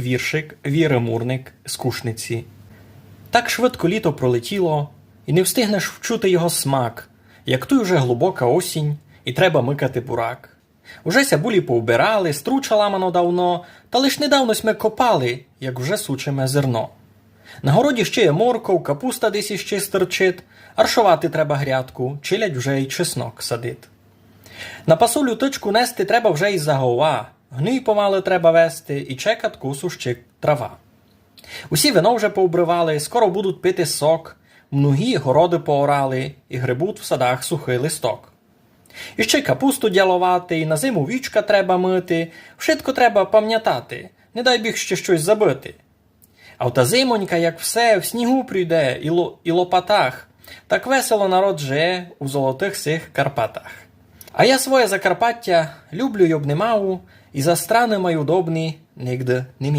віршик Віри Мурник з Кушниці. Так швидко літо пролетіло, і не встигнеш вчути його смак, як той уже глибока осінь, і треба микати бурак. Уже сябулі повбирали, струча ламано давно, та лиш недавно сме копали, як вже сучиме зерно. На городі ще є морков, капуста десь іще стерчить, аршувати треба грядку, чилять вже й чеснок садить. На пасулю точку нести треба вже й загова, гній помалу треба вести, і чекат кусу ще трава. Усі вино вже повбривали, скоро будуть пити сок, многі городи поорали, і грибуть в садах сухий листок. І ще капусту дялувати, і на зиму вічка треба мити, вшитко треба пам'ятати, не дай біг ще щось забити. А в та зимонька, як все, в снігу прийде і, ло, і лопатах, так весело народ живе у золотих сих Карпатах. А я своє Закарпаття люблю й обнимаю, і за страни мої удобні нігде не